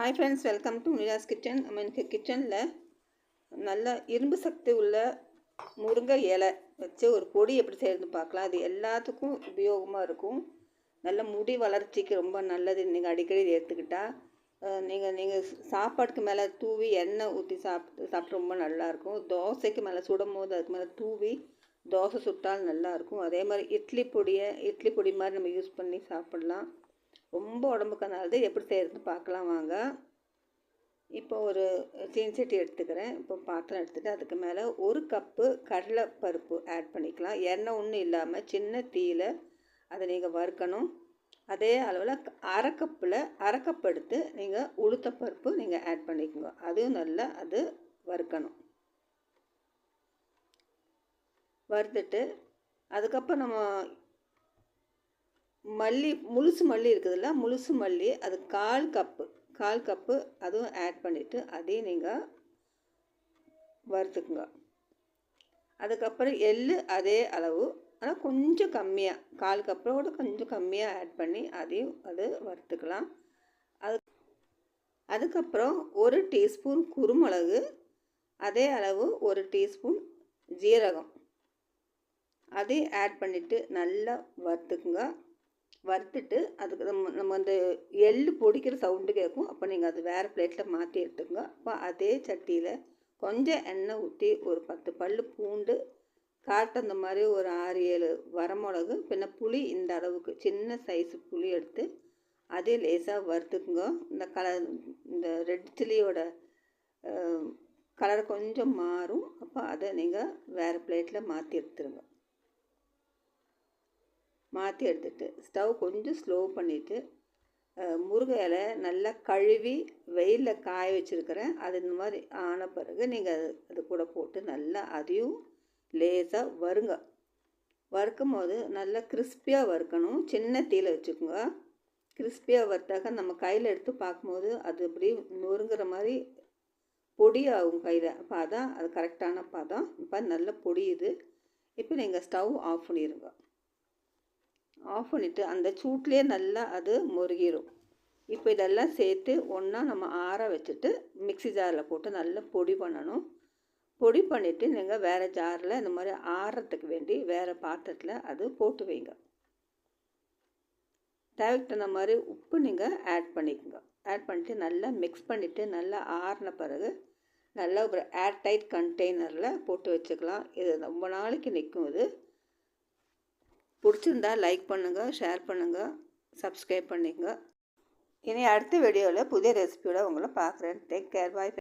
Hi friends welcome to Meera's kitchen நம்ம எனக்கு கிச்சனில் நல்ல இரும்பு சக்தி உள்ள முருங்கை இலை வச்சு ஒரு பொடி எப்படி செய்யறது பார்க்கலாம். அது எல்லாத்துக்கும் உபயோகமாக இருக்கும். நல்ல முடி வளர்ச்சிக்கு ரொம்ப நல்லது. நீங்கள் அடிக்கடி இதை எடுத்துக்கிட்டால் நீங்கள் நீங்கள் சாப்பாட்டுக்கு மேலே தூவி எண்ணெய் ஊற்றி சாப்பிட்டு சாப்பிட்டு ரொம்ப நல்லாயிருக்கும் தோசைக்கு மேலே சுடும் போது அதுக்கு மேலே தூவி தோசை சுட்டால் நல்லாயிருக்கும் அதே மாதிரி இட்லி பொடியை இட்லி பொடி மாதிரி நம்ம யூஸ் பண்ணி சாப்பிட்லாம். ரொம்ப உடம்புக்கு நல்லது. எப்படி செய்கிறதுன்னு பார்க்கலாம் வாங்க. இப்போ ஒரு சீன் சட்டி எடுத்துக்கிறேன். இப்போ பாத்திரம் எடுத்துகிட்டு அதுக்கு மேலே ஒரு கப்பு கடலைப்பருப்பு ஆட் பண்ணிக்கலாம். எண்ணெய் ஒன்றும் இல்லாமல் சின்ன தீயில் அதை நீங்கள் வறுக்கணும். அதே அளவில் அரை கப்பில் எடுத்து நீங்கள் உளுத்தப்பருப்பு நீங்கள் ஆட் பண்ணிக்கோங்க. அதுவும் நல்லா அது வறுக்கணும். வறுத்துட்டு அதுக்கப்புறம் நம்ம மல்லி முழுசு மல்லி இருக்குதுல்ல முழுசு மல்லி அது கால் கப்பு. கால் கப்பு அதுவும் ஆட் பண்ணிவிட்டு அதையும் நீங்கள் வறுத்துக்குங்க. அதுக்கப்புறம் எள் அதே அளவு ஆனால் கொஞ்சம் கம்மியாக கால் கப்போட கொஞ்சம் கம்மியாக ஆட் பண்ணி அதையும் அது வறுத்துக்கலாம். அது அதுக்கப்புறம் ஒரு டீஸ்பூன் குருமிளகு அதே அளவு ஒரு டீஸ்பூன் ஜீரகம். அதையும் ஆட் பண்ணிவிட்டு நல்லா வறுத்துக்குங்க. வறுத்துட்டு அதுக்கு நம்ம நம்ம அந்த எள் பொடிக்கிற சவுண்டு கேட்கும் அப்போ நீங்கள் அது வேறு பிளேட்டில் மாற்றி எடுத்துக்கோங்க அப்போ அதே சட்டியில் கொஞ்சம் எண்ணெய் ஊற்றி ஒரு பத்து பல் பூண்டு காட்டு அந்த மாதிரி ஒரு ஆறு ஏழு வரமிளகு பின்ன புளி இந்த அளவுக்கு சின்ன சைஸு புளி எடுத்து அதே லேசாக வறுத்துக்குங்க. இந்த கலர் இந்த ரெட் சில்லியோட கலர் கொஞ்சம் மாறும். அப்போ அதை நீங்கள் வேறு பிளேட்டில் மாற்றி எடுத்துருங்க. மாற்றி எடுத்துட்டு ஸ்டவ் கொஞ்சம் ஸ்லோ பண்ணிவிட்டு முருங்கை இலை நல்லா கழுவி வெயிலில் காய வச்சுருக்கிறேன். அது இந்த மாதிரி ஆன பிறகு நீங்கள் அது அது கூட போட்டு நல்லா அதையும் லேசாக வருங்க வறுக்கும் போது நல்லா கிறிஸ்பியாக வறுக்கணும். சின்ன தீயில் வச்சுக்கோங்க. கிறிஸ்பியாக வறுத்தாக்க நம்ம கையில் எடுத்து பார்க்கும்போது அது இப்படி நொறுங்குற மாதிரி பொடி ஆகும் கையில். அப்போ அதான் அது கரெக்டான பதம். இப்போ நல்லா பொடியுது. இப்போ நீங்கள் ஸ்டவ் ஆஃப் பண்ணிடுங்க ஆஃப் பண்ணிவிட்டு அந்த சூட்லேயே நல்லா அது முருகிடும் இப்போ இதெல்லாம் சேர்த்து ஒன்றா நம்ம ஆற வச்சுட்டு மிக்சி ஜாரில் போட்டு நல்லா பொடி பண்ணணும். பொடி பண்ணிவிட்டு நீங்கள் வேறு ஜாரில் இந்த மாதிரி ஆறுறதுக்கு வேண்டி வேறு பாத்திரத்தில் அது போட்டு வைங்க. தேவைக்கு தகுந்த மாதிரி உப்பு நீங்கள் ஆட் பண்ணிக்கோங்க. ஆட் பண்ணிவிட்டு நல்லா மிக்ஸ் பண்ணிவிட்டு நல்லா ஆறின பிறகு நல்லா ஒரு ஏர் டைட் கண்டெய்னரில் போட்டு வச்சுக்கலாம். இது ரொம்ப நாளைக்கு நிற்கும் இது. பிடிச்சிருந்தா லைக் பண்ணுங்கள் ஷேர் பண்ணுங்கள் சப்ஸ்கிரைப் பண்ணிக்கங்க. இனி அடுத்த வீடியோவில் புதிய ரெசிபியோட உங்களை பார்க்குறேன். Take care bye